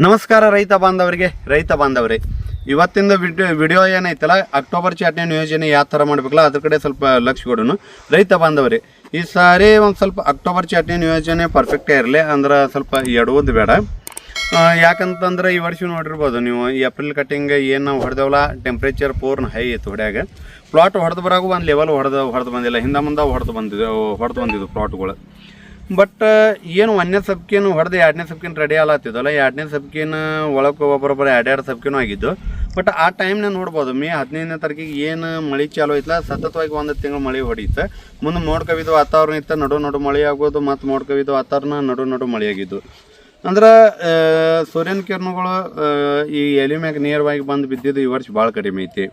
ನಮಸ್ಕಾರ ರೈತ ಬಾಂಧವರಿಗೆ, ರೈತ ಬಾಂಧವರೇ. ಇವತ್ತಿಂದ ವಿಡಿಯೋ ವಿಡಿಯೋ ಏನೈತಲ್ಲ, ಅಕ್ಟೋಬರ್ ಚಾಟ್ನಿ ನಿಯೋಜನೆ ಯಾವ ಥರ ಮಾಡಬೇಕಲ್ಲ, ಅದ್ರ ಕಡೆ ಸ್ವಲ್ಪ ಲಕ್ಷ್ಯ ಕೊಡೋಣ. ರೈತ ಬಾಂಧವರೇ, ಈ ಸಾರಿ ಒಂದು ಸ್ವಲ್ಪ ಅಕ್ಟೋಬರ್ ಚಾಟ್ನಿ ನಿಯೋಜನೆ ಪರ್ಫೆಕ್ಟೇ ಇರಲಿ, ಅಂದ್ರೆ ಸ್ವಲ್ಪ ಎಡುವುದು ಬೇಡ. ಯಾಕಂತಂದ್ರೆ ಈ ವರ್ಷ ನೋಡಿರ್ಬೋದು ನೀವು, ಈ ಏಪ್ರಿಲ್ ಕಟ್ಟಿಂಗ್ ಏನು ನಾವು ಹೊಡೆದೆವಲ್ಲ ಟೆಂಪ್ರೇಚರ್ ಪೂರ್ಣ ಹೈ ಇತ್ತು ಹೊಡ್ಯಾಗ. ಪ್ಲಾಟ್ ಹೊಡೆದು ಬರಾಗು ಒಂದು ಲೆವೆಲ್ ಹೊಡೆದು ಹೊಡೆದು ಬಂದಿಲ್ಲ, ಹಿಂದೆ ಮುಂದೆ ಹೊಡೆದು ಬಂದಿದ್ದು ಹೊಡೆದು ಬಂದಿದ್ದು ಪ್ಲಾಟ್ಗಳು ಬಟ್, ಏನು ಒಂದನೇ ಸಬ್ಕಿನ ಹೊಡೆದು ಎರಡನೇ ಸಬ್ಕಿನ ರೆಡಿ ಆಲತ್ತಿದ್ದಲ್ಲ ಎರಡನೇ ಸಬ್ಕಿನ ಒಳಗೆ ಒಬ್ಬರೊಬ್ಬರು ಎರಡೆರಡು ಸಬ್ಕಿನೂ ಆಗಿದ್ದು. ಬಟ್ ಆ ಟೈಮ್ನ ನೋಡ್ಬೋದು. ಮೇ ಹದಿನೈದನೇ ತಾರೀಕಿಗೆ ಏನು ಮಳೆ ಚಾಲು ಐತಲ್ಲ ಸತತವಾಗಿ ಒಂದು ತಿಂಗಳು ಮಳೆ ಹೊಡೀತು. ಮುಂದೆ ಮೋಡ್ಕವಿದ್ದು ವಾತಾವರಣ ಇತ್ತು, ನಡು ನಡು ಮಳೆ ಆಗೋದು, ಮತ್ತು ಮೋಡ್ಕವಿದ್ದು ವಾತಾವರಣ, ನಡು ನಡು ಮಳೆ ಆಗಿದ್ದು. ಅಂದ್ರೆ ಸೂರ್ಯನ ಕಿರಣಗಳು ಈ ಎಲೆ ಮ್ಯಾಗ ನೇರವಾಗಿ ಬಂದು ಬಿದ್ದಿದ್ದು ಈ ವರ್ಷ ಭಾಳ ಕಡಿಮೆ ಐತಿ.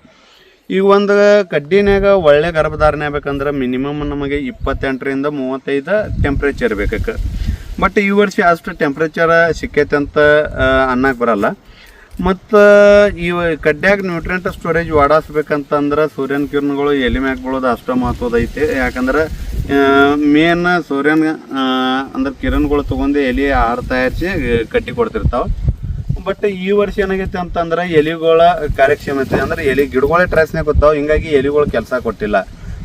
ಈಗ ಒಂದು ಕಡ್ಡಿನಾಗ ಒಳ್ಳೆ ಗರ್ಭಧಾರಣೆ ಆಗ್ಬೇಕಂದ್ರೆ ಮಿನಿಮಮ್ ನಮಗೆ ಇಪ್ಪತ್ತೆಂಟರಿಂದ ಮೂವತ್ತೈದು ಟೆಂಪ್ರೇಚರ್ ಬೇಕಕ್ಕೆ. ಬಟ್ ಈ ವರ್ಷ ಅಷ್ಟು ಟೆಂಪ್ರೇಚರ್ ಸಿಕ್ಕೈತೆ ಅಂತ ಅನ್ನಕ್ಕೆ ಬರಲ್ಲ. ಮತ್ತು, ಈ ಕಡ್ಡ್ಯಾಗ ನ್ಯೂಟ್ರಿಯೆಂಟ್ ಸ್ಟೋರೇಜ್ ಓಡಾಡಿಸ್ಬೇಕಂತಂದ್ರೆ ಸೂರ್ಯನ ಕಿರಣಗಳು ಎಲೆ ಮ್ಯಾಗ ಬೀಳೋದು ಅಷ್ಟು ಮಹತ್ವದ ಐತಿ. ಯಾಕಂದ್ರೆ ಮೇನ್ ಸೂರ್ಯನ ಅಂದ್ರೆ ಕಿರಣಗಳು ತೊಗೊಂಡು ಎಲೆ ಆಹಾರ ತಯಾರಿಸಿ ಕಟ್ಟಿ ಕೊಡ್ತಿರ್ತಾವೆ. ಬಟ್ ಈ ವರ್ಷ ಏನಾಗೈತಿ ಅಂತಂದ್ರೆ ಎಲಿಗಳ ಕಾರ್ಯಕ್ಷಮತೆ, ಅಂದ್ರೆ ಎಲಿ ಗಿಡಗಳ ಟ್ರಾಸ್ನೇ ಗೊತ್ತಾವ, ಹಿಂಗಾಗಿ ಎಲಿಗಳು ಕೆಲಸ ಕೊಟ್ಟಿಲ್ಲ.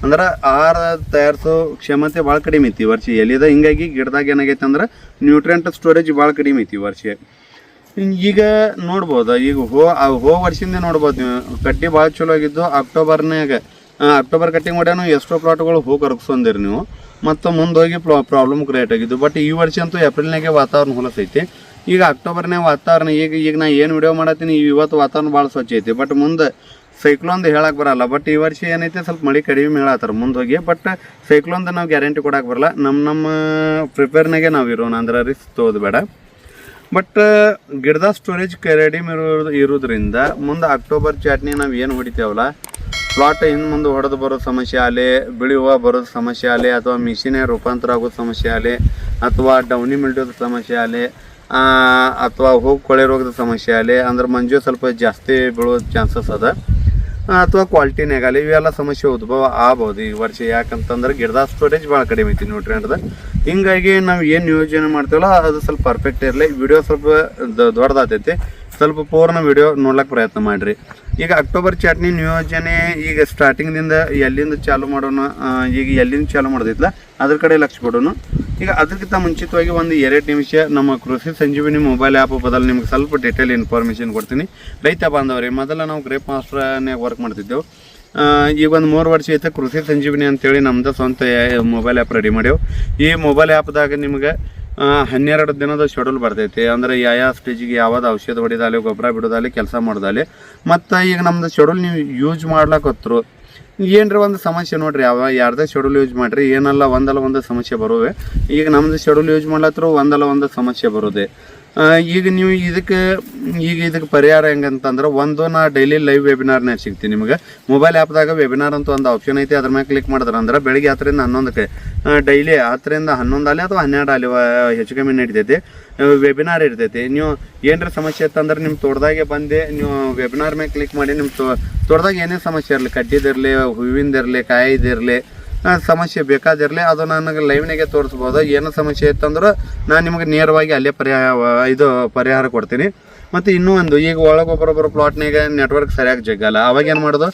ಅಂದ್ರೆ ಆಹಾರ ತಯಾರಿಸೋ ಕ್ಷಮತೆ ಭಾಳ ಕಡಿಮೆ ಐತಿ ವರ್ಷ ಎಲಿದ, ಹಿಂಗಾಗಿ ಗಿಡದಾಗ ಏನಾಗೈತೆ ಅಂದ್ರೆ ನ್ಯೂಟ್ರಿಯೆಂಟ್ ಸ್ಟೋರೇಜ್ ಭಾಳ ಕಡಿಮೆ ಐತಿ ವರ್ಷ. ಈಗ ನೋಡ್ಬೋದು, ಈಗ ಹೋ ಹೋ ವರ್ಷದಿಂದ ನೋಡ್ಬೋದು ನೀವು, ಕಡ್ಡಿ ಭಾಳ ಚಲೋ ಆಗಿದ್ದು ಅಕ್ಟೋಬರ್ನಾಗ ಅಕ್ಟೋಬರ್ ಕಟ್ಟಿಂಗ್ ಮಾಡ್ಯಾನು ಎಷ್ಟೋ ಪ್ಲಾಟ್ಗಳು ಹೂ ಕರಗಿಸೊಂದಿರಿ ನೀವು. ಮತ್ತು ಮುಂದೆ ಹೋಗಿ ಪ್ರಾಬ್ಲಮ್ ಕ್ರಿಯೇಟ್ ಆಗಿದ್ದು. ಬಟ್ ಈ ವರ್ಷ ಅಂತೂ ಏಪ್ರಿಲ್ನಾಗೆ ವಾತಾವರಣ ಹೊಲಸೈತಿ. ಈಗ ಅಕ್ಟೋಬರ್ನೇ ವಾತಾವರಣ ಈಗ ಈಗ ನಾ ಏನು ವಿಡಿಯೋ ಮಾಡತ್ತೀನಿ ಇವತ್ತು ವಾತಾವರಣ ಭಾಳ ಸ್ವಚ್ಛ ಐತಿ. ಬಟ್ ಮುಂದೆ ಸೈಕ್ಲೋನ್ದು ಹೇಳಕ್ಕೆ ಬರಲ್ಲ. ಬಟ್ ಈ ವರ್ಷ ಏನೈತೆ, ಸ್ವಲ್ಪ ಮಳೆ ಕಡಿಮೆ ಹೇಳತ್ತಾರ ಮುಂದೆ ಹೋಗಿ. ಬಟ್ ಸೈಕ್ಲೋನ್ದು ನಾವು ಗ್ಯಾರಂಟಿ ಕೊಡಕ್ಕೆ ಬರಲ್ಲ. ನಮ್ಮ ನಮ್ಮ ಪ್ರಿಪೇರ್ನಾಗೆ ನಾವು ಇರೋಣ ಅಂದ್ರೆ ರಿಸ್ಕ್ ತೋದು ಬೇಡ. ಬಟ್ ಗಿಡದ ಸ್ಟೋರೇಜ್ ಕಡಿಮೆ ಇರೋದು ಇರೋದ್ರಿಂದ ಮುಂದೆ ಅಕ್ಟೋಬರ್ ಚಾಟ್ನಿ ನಾವು ಏನು ಹೊಡಿತೇವಲ್ಲ ಪ್ಲಾಟ್ ಹಿಂದೆ ಮುಂದೆ ಹೊಡೆದು ಬರೋ ಸಮಸ್ಯೆ ಆಗಲಿ, ಬಿಳಿ ಹೂವು ಬರೋದು ಸಮಸ್ಯೆ ಆಗಲಿ, ಅಥವಾ ಮಿಷಿನೇ ರೂಪಾಂತರ ಆಗೋದು ಸಮಸ್ಯೆ ಆಗಲಿ, ಅಥವಾ ಡೌನಿ ಮಿಲ್ಟೋದ ಸಮಸ್ಯೆ ಆಗಲಿ ಅಥವಾ ಹೋಗಿ ಕೊಳೆ ರೋಗದ ಸಮಸ್ಯೆ ಆಗಲಿ, ಅಂದ್ರೆ ಮಂಜು ಸ್ವಲ್ಪ ಜಾಸ್ತಿ ಬೀಳೋ ಚಾನ್ಸಸ್ ಅದ. ಅಥವಾ ಕ್ವಾಲಿಟಿನಾಗಲಿ ಇವೆಲ್ಲ ಸಮಸ್ಯೆ ಉದ್ಭವ ಆಗ್ಬೋದು ಈ ವರ್ಷ. ಯಾಕಂತಂದ್ರೆ ಗಿಡದ ಸ್ಟೋರೇಜ್ ಭಾಳ ಕಡಿಮೆ ಐತಿ ನ್ಯೂಟ್ರಿಯೆಂಟ್ದ ಹಿಂಗಾಗಿ ನಾವು ಏನು ಯೋಜನೆ ಮಾಡ್ತೀವಲ್ಲ, ಅದು ಸ್ವಲ್ಪ ಪರ್ಫೆಕ್ಟ್ ಇರಲಿ. ವಿಡಿಯೋ ಸ್ವಲ್ಪ ದ- ದೊಡ್ಡದಾತೈತಿ. ಸ್ವಲ್ಪ ಪೂರ್ಣ ವಿಡಿಯೋ ನೋಡ್ಲಿಕ್ಕೆ ಪ್ರಯತ್ನ ಮಾಡಿರಿ. ಈಗ ಅಕ್ಟೋಬರ್ ಚಟ್ನಿ ನಿಯೋಜನೆ ಈಗ ಸ್ಟಾರ್ಟಿಂಗ್ದಿಂದ ಎಲ್ಲಿಂದ ಚಾಲು ಮಾಡೋಣ ಈಗ ಎಲ್ಲಿಂದ ಚಾಲು ಮಾಡೋದಿತ್ತಲ್ಲ ಅದ್ರ ಕಡೆ ಲಕ್ಷ ಕೊಡೋಣ. ಈಗ ಅದಕ್ಕಿಂತ ಮುಂಚಿತವಾಗಿ ಒಂದು ಎರಡು ನಿಮಿಷ ನಮ್ಮ ಕೃಷಿ ಸಂಜೀವಿನಿ ಮೊಬೈಲ್ ಆ್ಯಪ್ ಬದಲು ನಿಮ್ಗೆ ಸ್ವಲ್ಪ ಡೀಟೇಲ್ ಇನ್ಫಾರ್ಮೇಷನ್ ಕೊಡ್ತೀನಿ. ರೈತ ಬಾಂಧವರೇ, ಮೊದಲ ನಾವು ಗ್ರೇಪ್ ಮಾಸ್ಟರ್ನಾಗ ವರ್ಕ್ ಮಾಡ್ತಿದ್ದೆವು. ಈಗ ಒಂದು ಮೂರು ವರ್ಷ ಐತೆ ಕೃಷಿ ಸಂಜೀವಿನಿ ಅಂತೇಳಿ ನಮ್ದು ಸ್ವಂತ ಮೊಬೈಲ್ ಆ್ಯಪ್ ರೆಡಿ ಮಾಡ್ಯವು ಈ ಮೊಬೈಲ್ ಆ್ಯಪ್ದಾಗ ನಿಮ್ಗೆ ಹನ್ನೆರಡು ದಿನದ ಶೆಡ್ಯೂಲ್ ಬರ್ತೈತಿ. ಅಂದ್ರೆ ಯಾವ ಯಾವ ಸ್ಟೇಜಿಗೆ ಯಾವ್ದು ಔಷಧ ಹೊಡಿದಾಲಿ, ಗೊಬ್ಬರ ಬಿಡೋದಾಲಿ, ಕೆಲಸ ಮಾಡೋದಾಲಿ. ಮತ್ತು ಈಗ ನಮ್ದು ಶೆಡ್ಯೂಲ್ ನೀವು ಯೂಸ್ ಮಾಡ್ಲಕತ್ರು ಏನ್ರಿ ಒಂದು ಸಮಸ್ಯೆ ನೋಡ್ರಿ ಯಾವ ಯಾರ್ದೇ ಶೆಡ್ಯೂಲ್ ಯೂಸ್ ಮಾಡ್ರಿ, ಏನಲ್ಲ ಒಂದಲ್ಲ ಒಂದು ಸಮಸ್ಯೆ ಬರುವೆ. ಈಗ ನಮ್ದು ಶೆಡ್ಯೂಲ್ ಯೂಸ್ ಮಾಡ್ಲತ್ರು ಒಂದಲ್ಲ ಒಂದು ಸಮಸ್ಯೆ ಬರೋದೆ. ಈಗ ನೀವು ಇದಕ್ಕೆ, ಈಗ ಇದಕ್ಕೆ ಪರಿಹಾರ ಹೆಂಗಂತಂದ್ರೆ ಒಂದು ನಾ ಡೈಲಿ ಲೈವ್ ವೆಬಿನಾರ್ನೇ ಸಿಗ್ತೀನಿ ನಿಮಗೆ. ಮೊಬೈಲ್ ಆ್ಯಪ್ದಾಗ ವೆಬಿನಾರ್ ಅಂತ ಒಂದು ಆಪ್ಷನ್ ಐತಿ, ಅದ್ರ ಮೇಲೆ ಕ್ಲಿಕ್ ಮಾಡಿದ್ರೆ ಅಂದ್ರೆ ಬೆಳಿಗ್ಗೆ ಹತ್ತರಿಂದ ಹನ್ನೊಂದಕ್ಕೆ ಡೈಲಿ ಹತ್ತರಿಂದ ಹನ್ನೊಂದು ಅಲ್ಲಿ ಅಥವಾ ಹನ್ನೆರಡು ಅಲ್ಲಿ ಹೆಚ್ಚು ಕಮ್ಮಿ ನಡಿತೈತಿ. ವೆಬಿನಾರ್ ಇರ್ತೈತಿ. ನೀವು ಏನರ ಸಮಸ್ಯೆ ಇತ್ತಂದ್ರೆ ನಿಮ್ಮ ತೋಟದಾಗೆ ಬಂದು, ನೀವು ವೆಬಿನಾರ್ ಮೇಲೆ ಕ್ಲಿಕ್ ಮಾಡಿ ನಿಮ್ಮ ತೋಟದಾಗ ಏನೇ ಸಮಸ್ಯೆ ಇರಲಿ? ಕಡ್ಡಿದಿರಲಿ ಹೂವಿಂದಿರಲಿ ಕಾಯಿದಿರಲಿ ಸಮಸ್ಯೆ ಬೇಕಾದಿರಲಿ, ಅದು ನನಗೆ ಲೈವ್ನಾಗೆ ತೋರಿಸ್ಬೋದು. ಏನು ಸಮಸ್ಯೆ ಇತ್ತಂದ್ರೆ ನಾನು ನಿಮಗೆ ನೇರವಾಗಿ ಅಲ್ಲೇ ಪರಿಹಾರ, ಇದು ಪರಿಹಾರ ಕೊಡ್ತೀನಿ. ಮತ್ತು ಇನ್ನೂ ಒಂದು, ಈಗ ಒಳಗೊಬ್ಬರೊಬ್ಬರು ಪ್ಲಾಟ್ನಾಗ ನೆಟ್ವರ್ಕ್ ಸರಿಯಾಗಿ ಜಗ್ಗಲ್ಲ. ಅವಾಗ ಏನು ಮಾಡೋದು?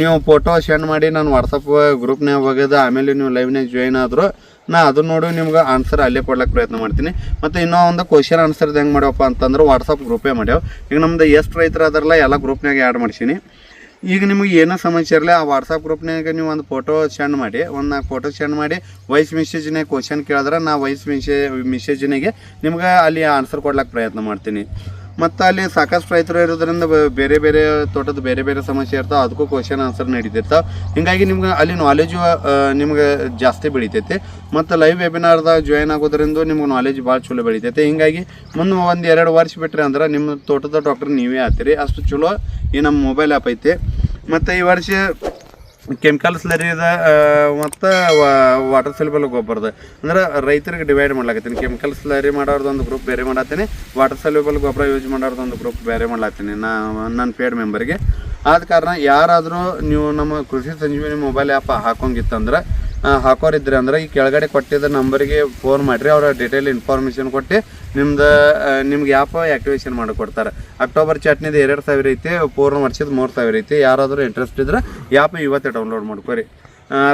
ನೀವು ಫೋಟೋ ಸೆಂಡ್ ಮಾಡಿ, ನಾನು ವಾಟ್ಸಪ್ ಗ್ರೂಪ್ನಾಗ ಹೋಗೋದು ಆಮೇಲೆ ನೀವು ಲೈವ್ನಾಗ ಜಾಯ್ನ್ ಆದರೂ, ನಾ ಅದನ್ನ ನೋಡಿ ನಿಮ್ಗೆ ಆನ್ಸರ್ ಅಲ್ಲೇ ಕೊಡ್ಲಿಕ್ಕೆ ಪ್ರಯತ್ನ ಮಾಡ್ತೀನಿ. ಮತ್ತು ಇನ್ನೂ ಒಂದು ಕ್ವಶನ್ ಆನ್ಸರ್ದು ಹೆಂಗೆ ಮಾಡ್ಯಪ್ಪ ಅಂತಂದ್ರೆ ವಾಟ್ಸಪ್ ಗ್ರೂಪೇ ಮಾಡ್ಯಾವ. ಈಗ ನಮ್ದು ಎಷ್ಟು ರೈತರು ಅದರಲ್ಲ, ಎಲ್ಲ ಗ್ರೂಪ್ನಾಗ ಆ್ಯಡ್ ಮಾಡ್ಸೀನಿ. ಈಗ ನಿಮಗೆ ಏನೋ ಸಮಸ್ಯೆ ಇರಲಿ, ಆ ವಾಟ್ಸಪ್ ಗ್ರೂಪ್ನಾಗ ನೀವು ಒಂದು ಫೋಟೋ ಸೆಂಡ್ ಮಾಡಿ, ಒಂದು ನಾಲ್ಕು ಫೋಟೋ ಸೆಂಡ್ ಮಾಡಿ ವಾಯ್ಸ್ ಮೆಸೇಜ್ನಾಗ ಕ್ವಶನ್ ಕೇಳಿದ್ರೆ ನಾ ವಾಯ್ಸ್ ಮೆಸೇಜ್ ಮೆಸೇಜ್ನಾಗೆ ನಿಮ್ಗೆ ಅಲ್ಲಿ ಆನ್ಸರ್ ಕೊಡ್ಲಿಕ್ಕೆ ಪ್ರಯತ್ನ ಮಾಡ್ತೀನಿ. ಮತ್ತು ಅಲ್ಲಿ ಸಾಕಷ್ಟು ರೈತರು ಇರೋದ್ರಿಂದ ಬೇರೆ ಬೇರೆ ತೋಟದ ಬೇರೆ ಬೇರೆ ಸಮಸ್ಯೆ ಇರ್ತಾವೆ. ಅದಕ್ಕೂ ಕ್ವಶನ್ ಆನ್ಸರ್ ನಡೀತಿರ್ತಾವೆ. ಹಿಂಗಾಗಿ ನಿಮ್ಗೆ ಅಲ್ಲಿ ನಾಲೆಜು ನಿಮ್ಗೆ ಜಾಸ್ತಿ ಬೆಳಿತೈತಿ. ಮತ್ತು ಲೈವ್ ವೆಬಿನಾರ್ದಾಗ ಜಾಯ್ನ್ ಆಗೋದ್ರಿಂದ ನಿಮ್ಗೆ ನಾಲೆಜ್ ಭಾಳ ಚಲೋ ಬೆಳಿತೈತೆ. ಹಿಂಗಾಗಿ ಮುಂದೆ ಒಂದು ಎರಡು ವರ್ಷ ಬಿಟ್ಟರೆ ಅಂದ್ರೆ ನಿಮ್ಮ ತೋಟದ ಡಾಕ್ಟರ್ ನೀವೇ ಆಗ್ತೀರಿ ಅಷ್ಟು ಚಲೋ ಈ ನಮ್ಮ ಮೊಬೈಲ್ ಆ್ಯಪ್ ಐತಿ. ಮತ್ತು ಈ ವರ್ಷ ಕೆಮಿಕಲ್ ಸ್ಲರಿದ ಮತ್ತು ವಾಟರ್ ಸೆಲ್ಬಲ್ ಗೊಬ್ಬರದ. ಅಂದ್ರೆ ರೈತರಿಗೆ ಡಿವೈಡ್ ಮಾಡ್ಲಾಕತ್ತೀನಿ. ಕೆಮಿಕಲ್ ಸ್ಲರಿ ಮಾಡೋರ್ದು ಒಂದು ಗ್ರೂಪ್ ಬೇರೆ ಮಾಡತ್ತೀನಿ. ವಾಟರ್ ಸೆಲ್ಯೂಬಲ್ ಗೊಬ್ಬರ ಯೂಸ್ ಮಾಡೋರ್ದು ಒಂದು ಗ್ರೂಪ್ ಬೇರೆ ಮಾಡ್ಲಾತೀನಿ ನಾ ನನ್ನ ಪೇಡ್ ಮೆಂಬರ್ಗೆ ಆದ ಕಾರಣ ಯಾರಾದರೂ ನೀವು ನಮ್ಮ ಕೃಷಿ ಸಂಜೀವಿನಿ ಮೊಬೈಲ್ ಆ್ಯಪ್ ಹಾಕೋಂಗಿತ್ತಂದ್ರೆ ಹಾಕೋರಿದ್ರಿ ಅಂದ್ರೆ ಈ ಕೆಳಗಡೆ ಕೊಟ್ಟಿದ್ದ ನಂಬರಿಗೆ ಫೋನ್ ಮಾಡಿರಿ, ಅವರ ಡೀಟೇಲ್ ಇನ್ಫಾರ್ಮೇಷನ್ ಕೊಟ್ಟು ನಿಮ್ದು ನಿಮ್ಗೆ ಆ್ಯಪ್ ಆ್ಯಕ್ಟಿವೇಶನ್ ಮಾಡಿಕೊಡ್ತಾರೆ ಅಕ್ಟೋಬರ್ ಚಟ್ನಿದು ಎರಡು ಸಾವಿರ ಐತಿ, ಪೂರ್ಣ ವರ್ಷದ ಮೂರು ಸಾವಿರ ಐತಿ. ಯಾರಾದರೂ ಇಂಟ್ರೆಸ್ಟ್ ಇದ್ರೆ ಆ್ಯಪ್ ಇವತ್ತೇ ಡೌನ್ಲೋಡ್ ಮಾಡ್ಕೊರಿ.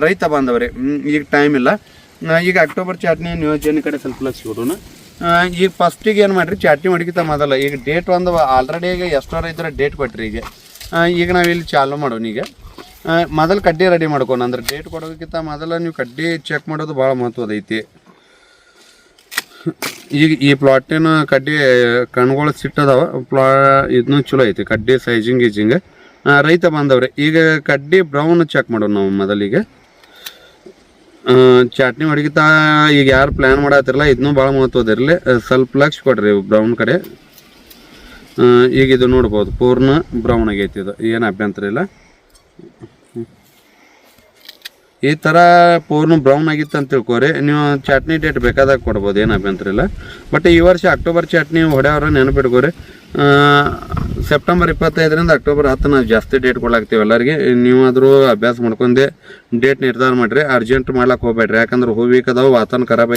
ರೈತ ಬಾಂಧವ್ರಿ ಈಗ ಟೈಮ್ ಇಲ್ಲ. ಈಗ ಅಕ್ಟೋಬರ್ ಚಾಟ್ನಿ ನಿಯೋಜನೆ ಕಡೆ ಸ್ವಲ್ಪ ಲಕ್ಷ ಕೊಡೋಣ. ಈಗ ಫಸ್ಟಿಗೆ ಏನು ಮಾಡಿರಿ, ಚಾಟ್ನಿ ಮಡಿಕಿತ ಮೊದಲ ಈಗ ಡೇಟ್ ಒಂದು ಆಲ್ರೆಡಿ ಈಗ ಎಷ್ಟೋ ರೈತರ ಡೇಟ್ ಕೊಟ್ರಿ ಈಗ. ಈಗ ನಾವಿಲ್ಲಿ ಚಾಲು ಮಾಡೋಣ ಈಗ. ಮೊದಲು ಕಡ್ಡಿ ರೆಡಿ ಮಾಡ್ಕೊಂಡು, ಅಂದ್ರೆ ಡೇಟ್ ಕೊಡೋದಕ್ಕಿಂತ ಮೊದಲ ನೀವು ಕಡ್ಡಿ ಚೆಕ್ ಮಾಡೋದು ಭಾಳ ಮಹತ್ವದ ಐತಿ. ಈಗ ಈ ಪ್ಲಾಟಿನ ಕಡ್ಡಿ ಕಣ್ಗಳು ಸಿಟ್ಟದಾವ, ಪ್ಲಾ ಇದನ್ನು ಚಲೋ ಐತಿ, ಕಡ್ಡಿ ಸೈಜಿಂಗ್ ಗೀಜಿಂಗ್ ರೈತ ಬಂದವ್ರಿ ಈಗ ಕಡ್ಡಿ ಬ್ರೌನ್ ಚೆಕ್ ಮಾಡೋಣ ನಾವು ಮೊದಲಿಗೆ ಚಾಟ್ನಿ ಹೊಡಿಗಿತ ಈಗ ಯಾರು ಪ್ಲ್ಯಾನ್ ಮಾಡತ್ತಿರಲ್ಲ ಇದನ್ನೂ ಭಾಳ ಮಹತ್ವದ ಇರಲಿ. ಸ್ವಲ್ಪ ಲಕ್ಷ ಕೊಡ್ರಿ ಬ್ರೌನ್ ಕಡೆ. ಈಗ ಇದು ನೋಡ್ಬೋದು, ಪೂರ್ಣ ಬ್ರೌನ್ ಆಗೈತಿ ಇದು, ಏನು ಅಭ್ಯಂತರ ಇಲ್ಲ. ಈ ಥರ ಪೂರ್ಣ ಬ್ರೌನ್ ಆಗಿತ್ತು ಅಂತ ತಿಳ್ಕೊರಿ. ನೀವು ಚಟ್ನಿ ಡೇಟ್ ಬೇಕಾದಾಗ ಕೊಡ್ಬೋದು, ಏನು ಅಭ್ಯಂತರ ಇಲ್ಲ. ಬಟ್ ಈ ವರ್ಷ ಅಕ್ಟೋಬರ್ ಚಟ್ನಿ ಹೊಡೆಯವ್ರ ನೆನಪಿಟ್ಕೋರಿ ಸೆಪ್ಟೆಂಬರ್ ಇಪ್ಪತ್ತೈದರಿಂದ ಅಕ್ಟೋಬರ್ ಹತ್ತು ನಾವು ಜಾಸ್ತಿ ಡೇಟ್ ಕೊಡ್ಲಾಗ್ತೀವಿ ಎಲ್ಲರಿಗೆ. ನೀವಾದರೂ ಅಭ್ಯಾಸ ಮಾಡ್ಕೊಂಡೆ ಡೇಟ್ ನಿರ್ಧಾರ ಮಾಡಿರಿ. ಅರ್ಜೆಂಟ್ ಮಾಡ್ಲಾಕ್ ಹೋಗ್ಬೇಡ್ರಿ. ಯಾಕಂದ್ರೆ ಹೂ ವೀಕ್ ಅದಾವ, ವಾತಾವರಣ ಖರಾಬ್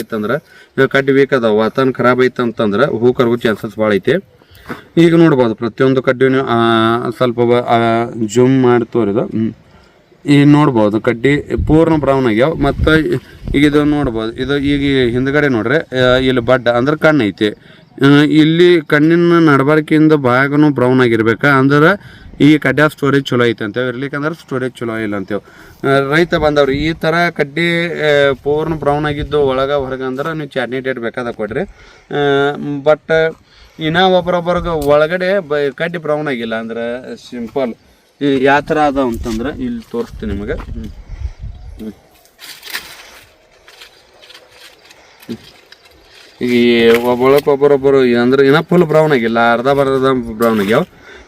ಇವಾಗ ಕಡ್ಡಿ ವೀಕ್ ಅದಾವೆ, ವಾತಾವರಣ ಖರಾಬ್ ಆಯ್ತು ಅಂತಂದ್ರೆ ಹೂ ಕರ್ಗೋ ಚಾನ್ಸಸ್ ಭಾಳ ಐತಿ. ಈಗ ನೋಡ್ಬೋದು, ಪ್ರತಿಯೊಂದು ಕಡ್ಡಿನೂ ಸ್ವಲ್ಪ ಜೂಮ್ ಮಾಡಿ ತೋರಿದು. ಈಗ ನೋಡ್ಬೋದು, ಕಡ್ಡಿ ಪೂರ್ಣ ಬ್ರೌನ್ ಆಗ್ಯಾವ. ಮತ್ತು ಈಗ ಇದು ನೋಡ್ಬೋದು, ಇದು ಈಗ ಹಿಂದ್ಗಡೆ ನೋಡ್ರಿ ಇಲ್ಲಿ ಬಡ್ಡ ಅಂದ್ರೆ ಕಣ್ಣು ಐತಿ ಇಲ್ಲಿ ಕಣ್ಣಿನ ನಡಬಾರ್ಕಿಂದ ಭಾಗನು ಬ್ರೌನ್ ಆಗಿರ್ಬೇಕು? ಅಂದ್ರೆ ಈ ಕಡ್ಡಿ ಸ್ಟೋರೇಜ್ ಚಲೋ ಐತೆ ಅಂತೇವೆ ಇರ್ಲಿಕ್ಕಂದ್ರೆ ಸ್ಟೋರೇಜ್ ಚಲೋ ಇಲ್ಲ ಅಂತೇವೆ ರೈತ ಬಂದವ್ರು, ಈ ಥರ ಕಡ್ಡಿ ಪೂರ್ಣ ಬ್ರೌನ್ ಆಗಿದ್ದು ಒಳಗೆ ಹೊರಗೆ ಅಂದ್ರೆ ನೀವು ಚಾಟ್ನಿ ಡೇಟ್ ಬೇಕಾದ ಕೊಡ್ರಿ. ಬಟ್ ಇನ್ನ ಒಬ್ಬರೊಬ್ಬರಿಗೆ ಒಳಗಡೆ ಬ ಕಡ್ಡಿ ಬ್ರೌನ್ ಆಗಿಲ್ಲ ಅಂದ್ರೆ ಸಿಂಪಲ್ ಯಾವ ಥರ ಅದ ಅಂತಂದ್ರೆ ಇಲ್ಲಿ ತೋರಿಸ್ತೀನಿ ನಿಮಗೆ. ಈಗ ಒಬ್ಬೊಳಕ್ಕೆ ಒಬ್ಬರೊಬ್ಬರು ಅಂದ್ರೆ ಇನ್ನೂ ಫುಲ್ ಬ್ರೌನ್ ಆಗಿಲ್ಲ, ಅರ್ಧ ಬರ್ಧ ಬ್ರೌನ್ ಆಗ್ಯಾವ.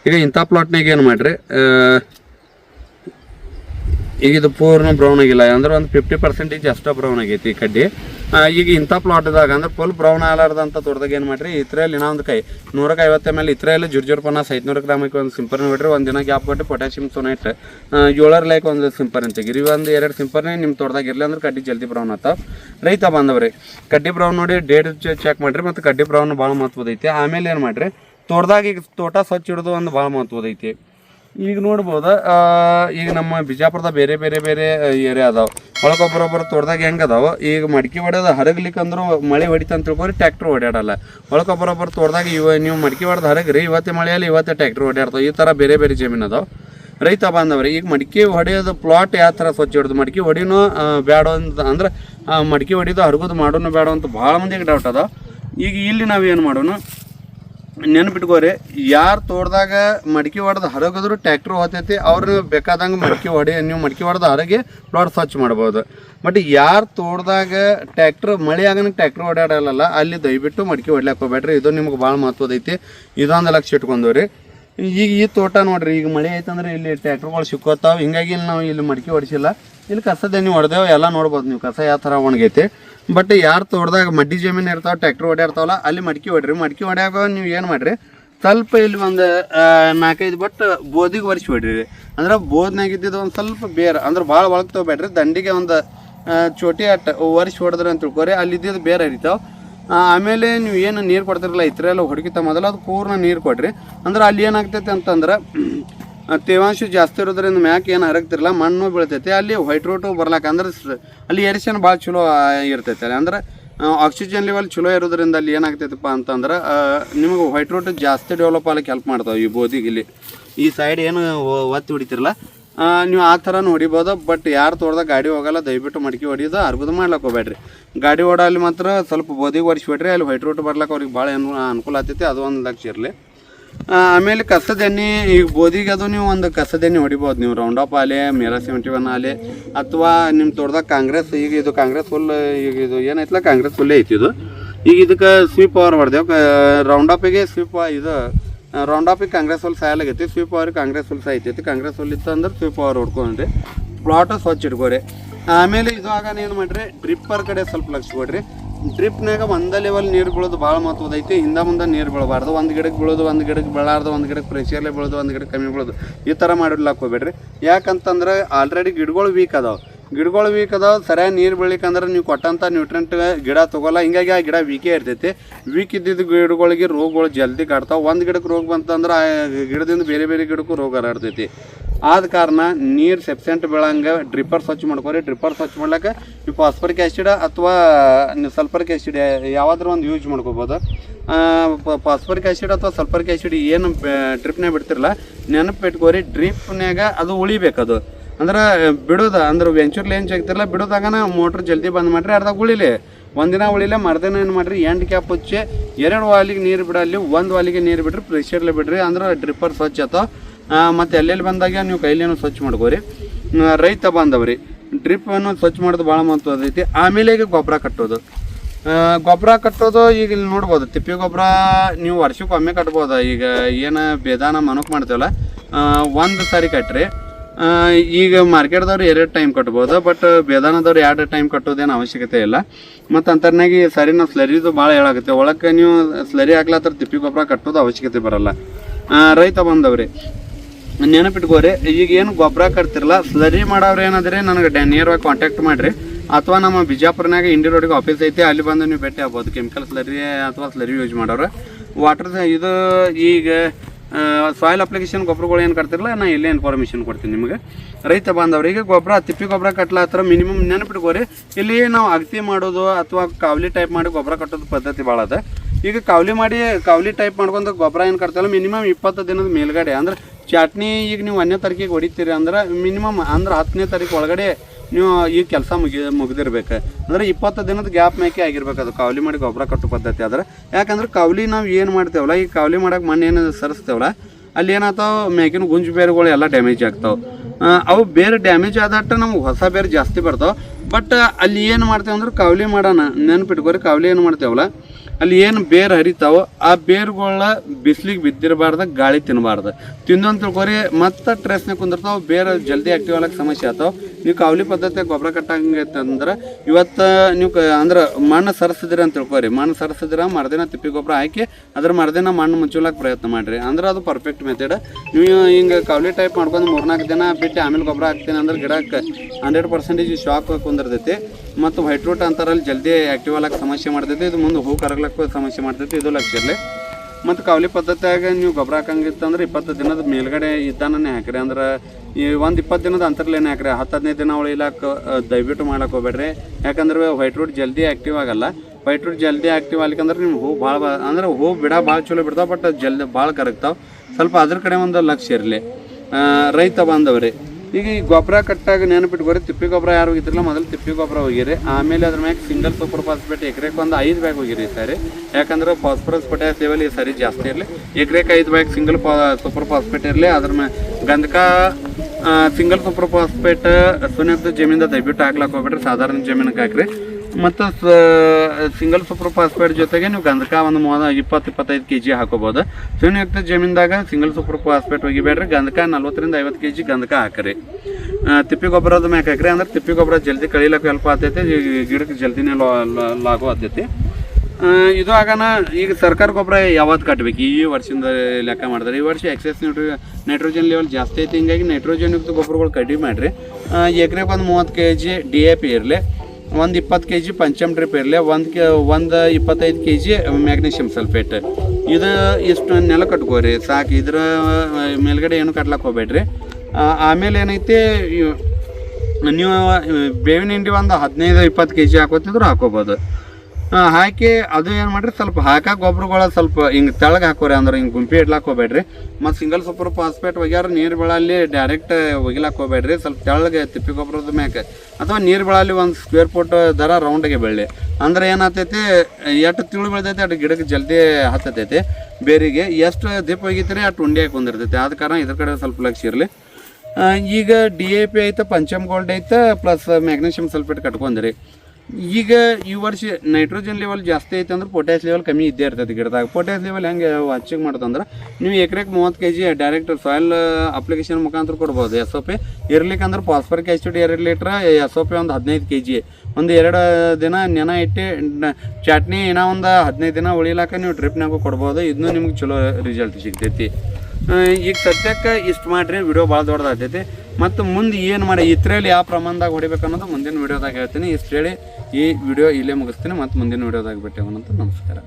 ಈಗ ಇಂಥ ಪ್ಲಾಟ್ನಾಗ ಏನು ಮಾಡ್ರಿ ಈಗ ಇದು ಪೂರ್ಣ ಬ್ರೌನ್ ಆಗಿಲ್ಲ, ಅಂದ್ರೆ ಒಂದು ಫಿಫ್ಟಿ ಪರ್ಸೆಂಟೇಜ್ ಅಷ್ಟೇ ಬ್ರೌನ್ ಆಗೈತಿ ಈ ಕಡ್ಡಿ. ಈಗ ಇಂಥ ಪ್ಲಾಟ್ದಾಗ ಅಂದ್ರೆ ಫುಲ್ ಬ್ರೌನ್ ಆಗಲಾರ್ದಂಥ ತೋಟದಾಗ ಏನು ಮಾಡ್ರಿ? ಇತ್ರೆಯಲ್ಲಿ ಇನ್ನೊಂದು ಕೈ, ನೂರಕ್ಕೆ ಐವತ್ತು ಎಂ ಎಲ್ ಇತ್ರೆಯಲ್ಲಿ ಜುರ್ಜುರ್ ಪನ್ನಾಸ್ ಐದುನೂರು ಗ್ರಾಮಕ್ಕೆ ಒಂದು ಸಿಂಪರ್ನ ಬಿಡ್ರಿ ಒಂದು ದಿನ ಗ್ಯಾಪ್ ಕೊಟ್ಟು ಪೊಟ್ಯಾಸಿಯಮ್ ಸೊನೈಟ್ ಏಳರ ಲೈಕ್ ಒಂದು ಸಿಂಪರ್ನೆ ತೆಗಿರಿ. ಒಂದು ಎರಡು ಸಿಂಪರ್ನೆ ನಿಮ್ಮ ತೋಟದಾಗ ಇರಲಿ ಅಂದ್ರೆ ಕಡ್ಡಿ ಜಲ್ದಿ ಬ್ರೌನ್ ಆತ ರೈತ ಬಂದವ್ರಿ ಕಡ್ಡಿ ಬ್ರೌನ್ ನೋಡಿ ಡೇಟ್ ಚೆಕ್ ಮಾಡಿರಿ ಮತ್ತು ಕಡ್ಡಿ ಬ್ರೌನ್ ಭಾಳ ಮಹತ್ವದ ಐತಿ. ಆಮೇಲೆ ಏನು ಮಾಡ್ರಿ? ತೋಟದಾಗ ಈಗ ತೋಟ ಸ್ವಚ್ಛ ಇಡೋದು ಒಂದು ಭಾಳ ಮಹತ್ವದ ಐತಿ. ಈಗ ನೋಡ್ಬೋದು ಈಗ ನಮ್ಮ ಬಿಜಾಪುರದ ಬೇರೆ ಬೇರೆ ಬೇರೆ ಏರಿಯಾ ಅದಾವ. ಒಳಗೊಬ್ಬರೊಬ್ಬರು ತೋಟದಾಗ ಹೆಂಗೆ ಅದಾವ? ಈಗ ಮಡಿಕೆ ಹರಗ್ಲಿಕ್ಕೆ ಅಂದ್ರೂ ಮಳೆ ಹೊಡಿತ ಅಂತ ತಿಳ್ಕೊರಿ, ಟ್ಯಾಕ್ಟ್ರ್ ಓಡಾಡಲ್ಲ ಒಳಗೊಬ್ಬರೊಬ್ಬರು ತೋಟದಾಗ ಇವ ನೀವು ಮಡಿಕೆ ಹೊಡೆದು ಹರಗ್ರಿ, ಇವತ್ತೇ ಮಳೆಯಲ್ಲಿ ಇವತ್ತೇ ಟ್ಯಾಕ್ಟ್ರ್ ಓಡಾಡ್ತಾವ ಈ ಥರ ಬೇರೆ ಬೇರೆ ಜಮೀನು ಅದಾವ. ರೈತ ಬಾಂಧವ್ರಿ, ಈಗ ಮಡಿಕೆ ಹೊಡೆಯೋದು ಪ್ಲಾಟ್ ಯಾವ ಥರ ಸ್ವಚ್ಛ ಹಿಡಿದು ಮಡಿಕೆ ಹೊಡಿನೂ ಬೇಡ ಅಂತ ಅಂದ್ರೆ ಮಡಿಕೆ ಹೊಡಿದು ಹರಗೋದು ಮಾಡೋನು ಬೇಡ ಅಂತ ಭಾಳ ಮಂದಿಗೆ ಡೌಟ್ ಅದಾವ. ಈಗ ಇಲ್ಲಿ ನಾವೇನು ಮಾಡೋಣ ನೆನ್ಪಿಟ್ಕೋರಿ, ಯಾರು ತೋಟದಾಗ ಮಡಿಕೆ ಹೊಡೆದು ಹರಗಿದ್ರು ಟ್ಯಾಕ್ಟ್ರ್ ಹೋತೈತಿ ಅವ್ರನ್ನ ಬೇಕಾದಂಗೆ ಮಡಿಕೆ ಹೊಡೆ, ನೀವು ಮಡಿಕೆ ಹೊಡೆದು ಹರಗಿ ಪ್ಲಾಟ್ ಸ್ವಚ್ಛ ಮಾಡ್ಬೋದು. ಬಟ್ ಯಾರು ತೋಟದಾಗ ಟ್ಯಾಕ್ಟ್ರ್ ಮಳೆ ಆಗನ ಟ್ಯಾಕ್ಟ್ರ್ ಓಡಾಡಲ್ಲ ಅಲ್ಲಿ ದಯವಿಟ್ಟು ಮಡಿಕೆ ಹೊಡ್ಲಿಕ್ಕೆ ಹೋಗ್ಬೇಡ್ರಿ ಇದು ನಿಮ್ಗೆ ಭಾಳ ಮಹತ್ವದ ಐತಿ. ಇದೊಂದು ಲಕ್ಷ ಇಟ್ಕೊಂಡವ್ರಿ. ಈಗ ಈ ತೋಟ ನೋಡ್ರಿ, ಈಗ ಮಳೆ ಐತಂದ್ರೆ ಇಲ್ಲಿ ಟ್ಯಾಕ್ಟ್ರ್ಗಳು ಸಿಕ್ಕೋತಾವ. ಹಿಂಗಾಗಿ ನಾವು ಇಲ್ಲಿ ಮಡಿಕೆ ಹೊಡಿಸಿಲ್ಲ. ಇಲ್ಲಿ ಕಸದ ನೀವು ಹೊಡೆದೇವು, ಎಲ್ಲ ನೋಡ್ಬೋದು ನೀವು. ಕಸ ಯಾವ ಥರ ಒಣಗೈತಿ. ಬಟ್ ಯಾರು ತೋಟದಾಗ ಮಡ್ಡಿ ಜಮೀನು ಇರ್ತಾವ ಟ್ಯಾಕ್ಟ್ರ್ ಓಡಾಡ್ತಾವಲ್ಲ ಅಲ್ಲಿ ಮಡಿಕೆ ಹೊಡ್ರಿ. ಮಡಿಕೆ ಹೊಡ್ಯಾಗ ನೀವು ಏನು ಮಾಡ್ರಿ? ಸ್ವಲ್ಪ ಇಲ್ಲಿ ಒಂದು ನಾಲ್ಕೈದು ಬಟ್ ಬೋದಿಗೆ ಒರೆಸಿ ಹೊಡ್ರಿ. ಅಂದ್ರೆ ಬೋದ್ನಾಗ ಇದ್ದಿದ್ದು ಒಂದು ಸ್ವಲ್ಪ ಬೇರೆ, ಅಂದ್ರೆ ಭಾಳ ಒಳಗೆ ತೊಗೊಬೇಡ್ರಿ. ದಂಡಿಗೆ ಒಂದು ಚೋಟಿ ಅಟ್ ಒರೆಸಿ ಹೊಡೆದ್ರೆ ಅಂತ ತಿಳ್ಕೊರಿ. ಅಲ್ಲಿ ಇದ್ದಿದ್ದು ಬೇರೆ ಹರಿತಾವ. ಆಮೇಲೆ ನೀವು ಏನು ನೀರು ಕೊಡ್ತಿರಲ್ಲ ಇತರೆಲ್ಲ ಹೊಡ್ಕಿತ ಮೊದಲು, ಅದು ಪೂರ್ಣ ನೀರು ಕೊಡ್ರಿ. ಅಂದ್ರೆ ಅಲ್ಲಿ ಏನಾಗ್ತೈತೆ ಅಂತಂದ್ರೆ ತೇವಾಂಶ ಜಾಸ್ತಿ ಇರೋದ್ರಿಂದ ಮ್ಯಾಕ್ ಏನು ಹರಗ್ತಿರಲ್ಲ ಮಣ್ಣು ಬೀಳ್ತೈತಿ. ಅಲ್ಲಿ ವೈಟ್ ರೋಟು ಬರ್ಲಾಕ ಅಂದ್ರೆ ಅಲ್ಲಿ ಎರಿಸನ್ ಭಾಳ ಚಲೋ ಇರ್ತೈತೆ ಅಲ್ಲಿ. ಅಂದ್ರೆ ಆಕ್ಸಿಜನ್ ಲೆವೆಲ್ ಚಲೋ ಇರೋದ್ರಿಂದ ಅಲ್ಲಿ ಏನಾಗ್ತೈತಪ್ಪ ಅಂತಂದ್ರೆ ನಿಮಗೆ ವೈಟ್ ರೋಟ್ ಜಾಸ್ತಿ ಡೆವಲಪ್ ಆಗ್ಲಿಕ್ಕೆ ಹೆಲ್ಪ್ ಮಾಡ್ತಾವೆ ಈ ಬೋದಿಗೆ ಇಲ್ಲಿ. ಈ ಸೈಡ್ ಏನು ಒತ್ತಿ ಹೊಡಿತಿರಲ್ಲ ನೀವು ಆ ಥರ ಹೊಡಿಬೋದು ಬಟ್ ಯಾರು ತೋಟದಾಗ ಗಾಡಿ ಹೋಗಲ್ಲ, ದಯವಿಟ್ಟು ಮಡಿಕೆ ಹೊಡಿಯೋದು ಅರ್ಬುದ ಮಾಡ್ಲಕ್ಕೆ ಹೋಗ್ಬೇಡ್ರಿ. ಗಾಡಿ ಓಡಲ್ಲಿ ಮಾತ್ರ ಸ್ವಲ್ಪ ಬೋದಿಗೆ ಒರೆಸ್ಬಿಡ್ರಿ ಅಲ್ಲಿ ವೈಟ್ ರೋಟ್ ಬರ್ಲಕ್ಕೆ ಅವ್ರಿಗೆ ಭಾಳ ಅನುಕೂಲ ಆಗ್ತೈತಿ, ಅದು ಒಂದು ಲಕ್ಷ ಇರಲಿ. ಆಮೇಲೆ ಕಸದ ಎಣ್ಣೆ ಈಗ ಗೋಧಿಗೆ ಅದು ನೀವು ಒಂದು ಕಸದ ಎಣ್ಣೆ ಹೊಡಿಬೋದು. ನೀವು ರೌಂಡ್ ಆಲೆ ಮೇರಾ ಸೆವೆಂಟಿ ಒನ್ ಆಲೆ ಅಥವಾ ನಿಮ್ಮ ತೋಟದಾಗ ಕಾಂಗ್ರೆಸ್, ಈಗ ಇದು ಕಾಂಗ್ರೆಸ್ ಫುಲ್ ಈಗ ಇದು ಏನೈತಲ್ಲ ಕಾಂಗ್ರೆಸ್ ಫುಲ್ಲೇ ಐತಿ ಇದು. ಈಗ ಇದಕ್ಕೆ ಸ್ವೀಪ್ ಅವರ್ ಹೊಡೆದೇವು ರೌಂಡ್ ಸ್ವೀಪ್ ಇದು ರೌಂಡ್ ಕಾಂಗ್ರೆಸ್ ಹುಲ್ ಸಾಯಲಾಗೈತಿ. ಸ್ವೀಪ್ ಪವರ್ಗೆ ಕಾಂಗ್ರೆಸ್ ಹುಲ್ ಸಾಯ್ತೈತಿ. ಕಾಂಗ್ರೆಸ್ ಹುಲ್ ಇತ್ತು ಅಂದ್ರೆ ಸ್ವೀಪ್ ಪವರ್ ಹೊಡ್ಕೊಂಡ್ರಿ. ಪ್ಲಾಟ್ ಸ್ವಚ್ಛ ಇಟ್ಕೋರಿ. ಆಮೇಲೆ ಇದು ಆಗ ಏನು ಮಾಡ್ರಿ ಡ್ರಿಪ್ಪರ್ ಕಡೆ ಸ್ವಲ್ಪ ಲಕ್ಷ ಕೊಡ್ರಿ. ಡ್ರಿಪ್ನಾಗ ಒಂದೇ ಲೆವೆಲ್ ನೀರು ಬೀಳೋದು ಭಾಳ ಮಹತ್ವದ ಐತಿ. ಹಿಂದ ಮುಂದೆ ನೀರು ಬೀಳಬಾರ್ದು. ಒಂದು ಗಿಡಕ್ಕೆ ಬೀಳೋದು, ಒಂದು ಗಿಡಕ್ಕೆ ಬೀಳಾರ್ದು, ಒಂದು ಗಿಡಕ್ಕೆ ಪ್ರೆಷರ್ಲೆ ಬೀಳೋದು, ಒಂದು ಗಿಡಕ್ಕೆ ಕಮ್ಮಿ ಬೀಳೋದು. ಈ ಥರ ಮಾಡಿಡ್ಲಾಕ್ ಹೋಗ್ಬೇಡ್ರಿ. ಯಾಕಂತಂದ್ರೆ ಆಲ್ರೆಡಿ ಗಿಡಗಳು ವೀಕ್ ಅದಾವ್. ಗಿಡಗಳು ವೀಕ್ ಅದಾವ್, ಸರಿಯಾಗಿ ನೀರು ಬೀಳಿಕಂದ್ರೆ ನೀವು ಕೊಟ್ಟಂಥ ನ್ಯೂಟ್ರೆಂಟ್ ಗಿಡ ತಗೋಲ್ಲ. ಹಿಂಗಾಗಿ ಆ ಗಿಡ ವೀಕೇ ಇರ್ತೈತಿ. ವೀಕ್ ಇದ್ದಿದ್ದು ಗಿಡಗಳಿಗೆ ರೋಗಗಳು ಜಲ್ದಿ ಕಾಡ್ತಾವೆ. ಒಂದು ಗಿಡಕ್ಕೆ ರೋಗ ಬಂತಂದ್ರೆ ಆ ಗಿಡದಿಂದ ಬೇರೆ ಬೇರೆ ಗಿಡಕ್ಕೂ ರೋಗ ಹರಡ್ತೈತಿ ಆದ ಕಾರಣ ನೀರು ಸೆಪ್ಸೆಂಟ್ ಬೀಳಂಗೆ, ಡ್ರಿಪ್ಪರ್ ಸ್ವಚ್ಛ ಮಾಡ್ಕೋರಿ, ಡ್ರಿಪ್ಪರ್ ಸ್ವಚ್ಛ ಮಾಡ್ಲಿಕ್ಕೆ ನೀವು ಫಾಸ್ಫರಿಕ್ ಆ್ಯಸಿಡ್ ಅಥವಾ ಸಲ್ಫರಿಕ್ ಆ್ಯಸಿಡ್ ಯಾವ್ದಾದ್ರು ಒಂದು ಯೂಸ್ ಮಾಡ್ಕೋಬೋದು. ಫಾಸ್ಫರಿಕ್ ಆ್ಯಸಿಡ್ ಅಥವಾ ಸಲ್ಫರಿಕ್ ಆ್ಯಸಿಡ್ ಏನು ಡ್ರಿಪ್ನಾಗ ಬಿಡ್ತಿರಲ್ಲ ನೆನಪು ಇಟ್ಕೋರಿ ಡ್ರಿಪ್ನ್ಯಾಗ ಅದು ಉಳಿಬೇಕು ಅದು ಅಂದ್ರೆ, ಬಿಡೋದ, ಅಂದ್ರೆ ವೆಂಚೂರ್ ಲೇಂಜ್ ಆಗ್ತಿರಲ್ಲ ಬಿಡೋದಾಗನ ಮೋಟ್ರ್ ಜಲ್ದಿ ಬಂದ್ ಮಾಡ್ರಿ, ಅರ್ಧ ಉಳಿಲಿ. ಒಂದಿನ ಉಳಿಲೆ, ಮರ್ದಿನ ಏನು ಮಾಡ್ರಿ ಎಂಟು ಕ್ಯಾಪ್ ಹಚ್ಚಿ, ಎರಡು ವಾಲಿಗೆ ನೀರು ಬಿಡಲ್ಲಿ, ಒಂದು ವಾಲಿಗೆ ನೀರು ಬಿಡ್ರಿ ಪ್ರೆಷರ್ಲೆ ಬಿಡ್ರಿ, ಅಂದ್ರೆ ಡ್ರಿಪ್ಪರ್ ಸ್ವಚ್ಛ ಆತೋ ಮತ್ತು ಎಲ್ಲೆಲ್ಲಿ ಬಂದಾಗ ನೀವು ಕೈಲೇನು ಸ್ವಚ್ಛ ಮಾಡ್ಕೋರಿ. ರೈತ ಬಾಂಧವ್ರಿ ಡ್ರಿಪ್ ಅನ್ನು ಸ್ವಚ್ಛ ಮಾಡೋದು ಭಾಳ ಮಹತ್ವ ಐತಿ. ಆಮೇಲೆ ಈಗ ಗೊಬ್ಬರ ಕಟ್ಟೋದು. ಗೊಬ್ಬರ ಕಟ್ಟೋದು ಈಗ ಇಲ್ಲಿ ನೋಡ್ಬೋದು ತಿಪ್ಪಿ ಗೊಬ್ಬರ ನೀವು ವರ್ಷಕ್ಕೆ ಒಮ್ಮೆ ಕಟ್ಬೋದು. ಈಗ ಏನು ಬೇದಾನ ಮನಕ್ಕೆ ಮಾಡ್ತೀವಲ್ಲ ಒಂದು ಸಾರಿ ಕಟ್ರಿ. ಆ, ಈಗ ಮಾರ್ಕೆಟ್ದವ್ರು ಎರಡು ಟೈಮ್ ಕಟ್ಬೋದು ಬಟ್ ಬೇದಾನದವ್ರು ಎರಡು ಟೈಮ್ ಕಟ್ಟೋದೇನು ಅವಶ್ಯಕತೆ ಇಲ್ಲ. ಮತ್ತು ಅಂತರ್ನಾಗಿ ಸರಿ ನಾವು ಸ್ಲರಿದು ಭಾಳ ಹೇಳಾಗುತ್ತೆ. ಒಳಕ್ಕೆ ನೀವು ಸ್ಲರಿ ಹಾಕ್ಲತ್ತರ ತಿಪ್ಪಿ ಗೊಬ್ಬರ ಕಟ್ಟೋದು ಅವಶ್ಯಕತೆ ಬರಲ್ಲ. ರೈತ ಬಂದವ್ರಿ ನೆನಪಿಟ್ಕೋರಿ ಈಗ ಏನು ಗೊಬ್ಬರ ಕಟ್ತಿರಲ್ಲ ಸ್ಲರಿ ಮಾಡೋರು ಏನಾದ್ರೆ ನನಗೆ ಡ್ಯಾ ನೇರವಾಗಿ ಕಾಂಟ್ಯಾಕ್ಟ್ ಮಾಡಿರಿ. ಅಥವಾ ನಮ್ಮ ಬಿಜಾಪುರನಾಗ ಇಂಡಿ ರೋಡಿಗೆ ಆಫೀಸ್ ಐತಿ, ಅಲ್ಲಿ ಬಂದು ನೀವು ಭೇಟಿ ಆಗ್ಬೋದು. ಕೆಮಿಕಲ್ ಸ್ಲರಿ ಅಥವಾ ಸ್ಲರಿ ಯೂಸ್ ಮಾಡೋರು. ವಾಟರ್ ಇದು ಈಗ ಸಾಯಿಲ್ ಅಪ್ಲಿಕೇಶನ್ ಗೊಬ್ಬರಗಳು ಏನು ಕಟ್ತಿರಲ್ಲ ನಾನು ಇಲ್ಲೇ ಇನ್ಫಾರ್ಮೇಷನ್ ಕೊಡ್ತೀನಿ ನಿಮಗೆ. ರೈತ ಬಾಂಧವರಿಗೆ ಗೊಬ್ಬರ ತಿಪ್ಪಿ ಗೊಬ್ಬರ ಕಟ್ಲಾತ್ರ ಮಿನಿಮಮ್ ನೆನಪಿಟ್ಕೋರಿ ಇಲ್ಲಿ ನಾವು ಅಗತಿ ಮಾಡೋದು ಅಥವಾ ಕಾವಲಿ ಟೈಪ್ ಮಾಡಿ ಗೊಬ್ಬರ ಕಟ್ಟೋದು ಪದ್ಧತಿ ಭಾಳ ಅದ. ಈಗ ಕಾವಲಿ ಮಾಡಿ, ಕಾವಲಿ ಟೈಪ್ ಮಾಡ್ಕೊಂಡು ಗೊಬ್ಬರ ಏನು ಕಟ್ತಲ್ಲ ಮಿನಿಮಮ್ ಇಪ್ಪತ್ತು ದಿನದ ಮೇಲ್ಗಡೆ. ಅಂದ್ರೆ ಚಟ್ನಿ ಈಗ ನೀವು ಒಂದನೇ ತಾರೀಕಿಗೆ ಹೊಡಿತೀರಿ ಅಂದ್ರೆ ಮಿನಿಮಮ್ ಅಂದ್ರೆ ಹತ್ತನೇ ತಾರೀಕು ಒಳಗಡೆ ನೀವು ಈ ಕೆಲಸ ಮುಗಿ, ಮುಗಿದಿರ್ಬೇಕು. ಅಂದರೆ ಇಪ್ಪತ್ತು ದಿನದ ಗ್ಯಾಪ್ ಮೇಕೆ ಆಗಿರ್ಬೇಕು ಅದು. ಕಾವಲಿ ಮಾಡಿ ಗೊಬ್ಬರ ಕಟ್ಟು ಪದ್ಧತಿ ಆದ್ರೆ. ಯಾಕಂದ್ರೆ ಕಾವಲಿ ನಾವು ಏನು ಮಾಡ್ತೇವಲ್ಲ, ಈ ಕಾವಲಿ ಮಾಡಕ್ಕೆ ಮಣ್ಣು ಸರಿಸ್ತೇವಲ್ಲ, ಅಲ್ಲಿ ಏನಾಗ್ತಾವ, ಮೇಕಿನ ಗುಂಜು ಬೇರುಗಳು ಎಲ್ಲ ಡ್ಯಾಮೇಜ್ ಆಗ್ತಾವೆ. ಅವು ಬೇರೆ ಡ್ಯಾಮೇಜ್ ಆದಟ್ಟ ನಮ್ಗೆ ಹೊಸ ಬೇರೆ ಜಾಸ್ತಿ ಬರ್ತಾವೆ. ಬಟ್ ಅಲ್ಲಿ ಏನು ಮಾಡ್ತೇವೆ ಅಂದ್ರೆ ಕಾವಲಿ ಮಾಡೋಣ, ನೆನ್ಪಿಟ್ಕೋರಿ ಕಾವಲಿ ಏನು ಮಾಡ್ತೇವಲ್ಲ ಅಲ್ಲಿ ಏನು ಬೇರು ಹರಿತಾವೋ ಆ ಬೇರುಗಳ ಬಿಸಿಲಿಗೆ ಬಿದ್ದಿರಬಾರ್ದು, ಗಾಳಿ ತಿನ್ನಬಾರ್ದು ಅಂತ ತಿಳ್ಕೊರಿ ಮತ್ತೆ ಟ್ರೆಸ್ನಾಗ ಕುಂದಿರ್ತಾವೆ, ಬೇರೆ ಜಲ್ದಿ ಆಕ್ಟಿವ್ ಆಗಕ್ಕೆ ಸಮಸ್ಯೆ ಆತಾವ. ನೀವು ಕಾವಲಿ ಪದ್ಧತಿ ಗೊಬ್ಬರ ಕಟ್ಟಂಗೈತೆ ಅಂದ್ರೆ ಇವತ್ತು, ನೀವು ಕ, ಅಂದ್ರೆ ಮಣ್ಣು ಸರಿಸಿದ್ರಿ ಅಂತ ತಿಳ್ಕೊರಿ. ಮಣ್ಣು ಸರಿಸಿದ್ರ ಮರದಿನ ತಿಪ್ಪಿ ಗೊಬ್ಬರ ಹಾಕಿ ಅದ್ರ ಮರದಿನ ಮಣ್ಣು ಮುಚ್ಚಲಕ್ಕೆ ಪ್ರಯತ್ನ ಮಾಡಿರಿ. ಅಂದ್ರೆ ಅದು ಪರ್ಫೆಕ್ಟ್ ಮೆಥಡ್ ನೀವು ಹಿಂಗೆ ಕಾವಲಿ ಟೈಪ್ ಮಾಡ್ಕೊಂಡು ಮೂರ್ನಾಲ್ಕು ದಿನ ಬಿಟ್ಟು ಆಮೇಲೆ ಗೊಬ್ಬರ ಹಾಕ್ತೀನಿ ಅಂದ್ರೆ ಗಿಡಕ್ಕೆ ಹಂಡ್ರೆಡ್ ಪರ್ಸೆಂಟೇಜ್ ಶಾಕ್ ಕುಂದಿರ್ತೈತಿ. ಮತ್ತು ವೈಟ್ ರೂಟ್ ಅಂತಾರಲ್ಲಿ ಜಲ್ದಿ ಆ್ಯಕ್ಟಿವ್ ಆಗಕ್ಕೆ ಸಮಸ್ಯೆ ಮಾಡ್ತೈತಿ. ಇದು ಮುಂದೆ ಹೂ ಕರಗ್ಲಕ್ಕೂ ಸಮಸ್ಯೆ ಮಾಡ್ತೈತಿ. ಇದು ಲಕ್ಷ ಇರಲಿ ಮತ್ತು ಕಾವಲಿ ಪದ್ಧತಿಯಾಗ ನೀವು ಗೊಬ್ಬರ ಹಾಕಂಗಿತ್ತಂದ್ರೆ ಇಪ್ಪತ್ತು ದಿನದ ಮೇಲ್ಗಡೆ ಇದ್ದಾನೇ ಹಾಕ್ರಿ. ಅಂದ್ರೆ ಈ ಒಂದು ಇಪ್ಪತ್ತು ದಿನದ ಅಂತರ್ಲೇನೆ ಹಾಕ್ರಿ. ಹತ್ತು, ಹದಿನೈದು ದಿನ ಉಳಿಲಾಕ ದಯವಿಟ್ಟು ಮಾಡಕ್ಕೆ ಹೋಗ್ಬೇಡ್ರಿ. ಯಾಕಂದ್ರೆ ವೈಟ್ ರೂಟ್ ಜಲ್ದಿ ಆ್ಯಕ್ಟಿವ್ ಆಗಲ್ಲ. ವೈಟ್ ರೂಟ್ ಜಲ್ದಿ ಆಕ್ಟಿವ್ ಆಗ್ಲಿಕ್ಕಂದ್ರೆ ನಿಮ್ಮ ಹೂ ಭಾಳ ಅಂದ್ರೆ ಹೂ ಬಿಡ ಭಾಳ ಚಲೋ ಬಿಡ್ತಾವೆ, ಬಟ್ ಜಲ್ದಿ ಭಾಳ ಕರಗ್ತಾವೆ. ಸ್ವಲ್ಪ ಅದ್ರ ಕಡೆ ಒಂದು ಲಕ್ಷ ಇರಲಿ. ರೈತ ಬಾಂಧವ್ರಿ. ಈಗ ಈ ಗೊಬ್ಬರ ಕಟ್ಟಾಗ ನೆನಪಿಟ್ಕೋರಿ ತಿಪ್ಪಿ ಗೊಬ್ಬರ ಯಾರು ಹೋಗಿದ್ರಲ್ಲ, ಮೊದಲು ತಿಪ್ಪಿ ಗೊಬ್ಬರ ಹೋಗಿರಿ. ಆಮೇಲೆ ಅದ್ರ ಮ್ಯಾಗ ಸಿಂಗಲ್ ಸೂಪರ್ ಫಾಸ್ಫೇಟ್ ಎಕರೆಗೆ ಒಂದು ಐದು ಬ್ಯಾಗ್ ಹೋಗಿರಿ ಈ ಸಾರಿ. ಯಾಕಂದ್ರೆ ಫಾಸ್ಫರಸ್ ಪೊಟ್ಯಾಸ್ ಲೆವೆಲ್ ಈ ಸರಿ ಜಾಸ್ತಿ ಇರಲಿ. ಎಕರೆಗೆ ಐದು ಬ್ಯಾಗ್ ಸಿಂಗಲ್ ಸೂಪರ್ ಫಾಸ್ಫೇಟ್ ಇರಲಿ. ಅದ್ರ ಮ್ಯಾ ಗಂಧಕ ಸಿಂಗಲ್ ಸೂಪರ್ ಫಾಸ್ಫೇಟ್ ಸುನ್ಯದ ಜಮೀನ್ದ ದಯವಿಟ್ಟು ಹಾಕ್ಲಾಕ್ ಹೋಗ್ಬಿಟ್ರೆ ಸಾಧಾರಣ ಜಮೀನಿಗೆ ಹಾಕ್ರಿ. ಮತ್ತು ಸಿಂಗಲ್ ಸೂಪರ್ ಫಾಸ್ಫೇಟ್ ಜೊತೆಗೆ ನೀವು ಗಂಧಕ ಒಂದು ಮೂವ ಇಪ್ಪತ್ತು ಇಪ್ಪತ್ತೈದು ಕೆ ಜಿ ಹಾಕೋಬೋದು ಶೂನ್ಯಯುಕ್ತ ಜಮೀನ್ದಾಗ ಸಿಂಗಲ್ ಸೂಪರ್ ಫಾಸ್ಫೇಟ್ ಒಗಿಬೇಡ್ರಿ. ಗಂಧಕ ನಲ್ವತ್ತರಿಂದ ಐವತ್ತು ಕೆ ಜಿ ಗಂಧಕ ಹಾಕ್ರಿ. ತಿಪ್ಪಿ ಗೊಬ್ಬರದ ಮ್ಯಾಕ್ ಹಾಕ್ರಿ. ಅಂದ್ರೆ ತಿಪ್ಪಿ ಗೊಬ್ಬರ ಜಲ್ದಿ ಕಳಿಲಕ್ಕ ಹೆಲ್ಪ್ ಆಗ್ತೈತಿ. ಗಿಡಕ್ಕೆ ಜಲ್ದಿನೇ ಲಾಗು ಆಗ್ತೈತಿ. ಆ, ಇದು ಆಗನ ಈಗ ಸರ್ಕಾರ ಗೊಬ್ಬರ ಯಾವತ್ತು ಕಟ್ಟಬೇಕು ಈ ವರ್ಷದಿಂದ ಲೆಕ್ಕ ಮಾಡಿದ್ರೆ ಈ ವರ್ಷ ಎಕ್ಸೆಸ್ ನ್ಯೂಟ್ರಿ ನೈಟ್ರೋಜನ್ ಲೆವೆಲ್ ಜಾಸ್ತಿ ಐತಿ. ಹಿಂಗಾಗಿ ನೈಟ್ರೋಜನ್ ಯುಕ್ತ ಗೊಬ್ಬರಗಳು ಕಡಿಮೆ ಮಾಡಿರಿ. ಎಕರೆಗೆ ಒಂದು ಮೂವತ್ತು K G D A P ಇರಲಿ. ಒಂದು ಇಪ್ಪತ್ತು ಕೆ ಜಿ ಪಂಚಮ್ ಡ್ರಿಪ್ ಇರಲಿ, ಒಂದು ಕೆ, ಒಂದು ಇಪ್ಪತ್ತೈದು ಕೆ ಜಿ ಮ್ಯಾಗ್ನೀಷಿಯಮ್ ಸಲ್ಫೇಟ್. ಇದು ಇಷ್ಟು ನೆಲ ಕಟ್ಕೋರಿ, ಸಾಕು. ಇದ್ರ ಮೇಲ್ಗಡೆ ಏನು ಕಟ್ಲಕ್ಕೆ ಹೋಗ್ಬೇಡ್ರಿ. ಆಮೇಲೆ ಏನೈತಿ ನೀವು ಬೇವಿನ ಹಿಂಡಿ ಒಂದು ಹದಿನೈದು, ಇಪ್ಪತ್ತು ಕೆ ಜಿ ಹಾಕೋತಿದ್ರು ಹಾಕೋಬೋದು. ಹಾಕಿ ಅದು ಏನು ಮಾಡ್ರಿ, ಸ್ವಲ್ಪ ಹಾಕೋ, ಗೊಬ್ಬರಗಳ ಸ್ವಲ್ಪ ಹಿಂಗೆ ತೆಳಗೆ ಹಾಕೋರಿ, ಅಂದ್ರೆ ಹಿಂಗೆ ಗುಂಪಿ ಇಡ್ಲಾಕ್ ಹೋಗ್ಬೇಡ್ರಿ. ಮತ್ತು ಸಿಂಗಲ್ ಸೂಪರ್ ಫಾಸ್ಫೇಟ್ ಒಗ್ಯಾರ, ನೀರು ಬೆಳಲ್ಲಿ ಡೈರೆಕ್ಟ್ ಒಗಿಲಾಕ್ ಹೋಗ್ಬೇಡ್ರಿ. ಸ್ವಲ್ಪ ತೆಳಗೆ ತಿಪ್ಪಿ ಗೊಬ್ಬರದ ಮ್ಯಾಕೆ. ಅಥವಾ ನೀರು ಬೆಳಲ್ಲಿ ಒಂದು ಸ್ಕ್ವೇರ್ ಫುಟ್ ದರ ರೌಂಡಿಗೆ ಬೆಳ್ಳಿ. ಅಂದ್ರೆ ಏನಾಗ್ತೈತಿ, ಎಷ್ಟು ತಿಳು ಬೆಳ್ದೈತಿ, ಅಷ್ಟು ಗಿಡಕ್ಕೆ ಜಲ್ದಿ ಹತ್ತತೈತಿ. ಬೇರಿಗೆ ಎಷ್ಟು ದಿಪ್ಪ ಒಗಿತೀರಿ, ಅಷ್ಟು ಉಂಡೆ ಕುಂದಿರ್ತೈತಿ. ಆದ ಕಾರಣ ಇದ್ರ ಕಡೆ ಸ್ವಲ್ಪ ಲಕ್ಷ ಇರಲಿ. ಈಗ ಡಿ ಎ ಪಿ ಐತೆ, ಪಂಚಮ್ ಗೋಲ್ಡ್ ಐತೆ ಪ್ಲಸ್ ಮ್ಯಾಗ್ನೀಷಿಯಮ್ ಸಲ್ಫೇಟ್ ಕಟ್ಕೊಂಡ್ರಿ. ಈಗ ಈ ವರ್ಷ ನೈಟ್ರೋಜನ್ ಲೆವೆಲ್ ಜಾಸ್ತಿ ಐತೆ ಅಂದ್ರೆ ಪೊಟ್ಯಾಸ್ ಲೆವೆಲ್ ಕಮ್ಮಿ ಇದ್ದೇ ಇರ್ತೈತಿ ಗಿಡದಾಗ. ಪೊಟ್ಯಾಸ್ ಲೆವೆಲ್ ಹೆಂಗೆ ಹಚ್ಚಿಗೆ ಮಾಡೋದಂದ್ರೆ ನೀವು ಎಕರೆಗೆ ಮೂವತ್ತು K G direct soil application ಮುಖಾಂತರ ಕೊಡ್ಬೋದು ಎಸ್ ಒ ಪಿ ಇರ್ಲಿಕ್ಕಂದ್ರೆ ಫಾಸ್ಫರಿಕ್ ಆ್ಯಸಿಡ್ ಎರಡು ಲೀಟ್ರ್ ಎಸ್ ಒ ಪಿ ಒಂದು ಹದಿನೈದು ಕೆ ಜಿ ಒಂದು ಎರಡು ದಿನ ನೆನ ಇಟ್ಟು ಚಟ್ನಿ ಏನೋ ಒಂದು ಹದಿನೈದು ದಿನ ಉಳಿಲಾಕ ನೀವು ಟ್ರಿಪ್ನಾಗೂ ಕೊಡ್ಬೋದು. ಇದನ್ನು ನಿಮ್ಗೆ ಚಲೋ ರಿಸಲ್ಟ್ ಸಿಗ್ತೈತಿ. ಈಗ ಸದ್ಯಕ್ಕೆ ಇಷ್ಟು ಮಾಡಿರಿ ವಿಡಿಯೋ ಭಾಳ ದೊಡ್ಡದಾಗ್ತೈತಿ. ಮತ್ತು ಮುಂದೆ ಏನು ಮಾಡಿ ಇತ್ರೇಲಿ ಯಾವ ಪ್ರಮಾಣದಾಗ ಹೊಡಿಬೇಕು ಅನ್ನೋದು ಮುಂದಿನ ವಿಡಿಯೋದಾಗ ಹೇಳ್ತೀನಿ. ಇಷ್ಟು ಹೇಳಿ. ಈ ವಿಡಿಯೋ ಇಲ್ಲೇ ಮುಗಿಸ್ತೀನಿ. ಮತ್ತೆ ಮುಂದಿನ ವಿಡಿಯೋದಾಗ ಭೇಟಿ ಆಗೋಣಂತ ನಮಸ್ಕಾರ.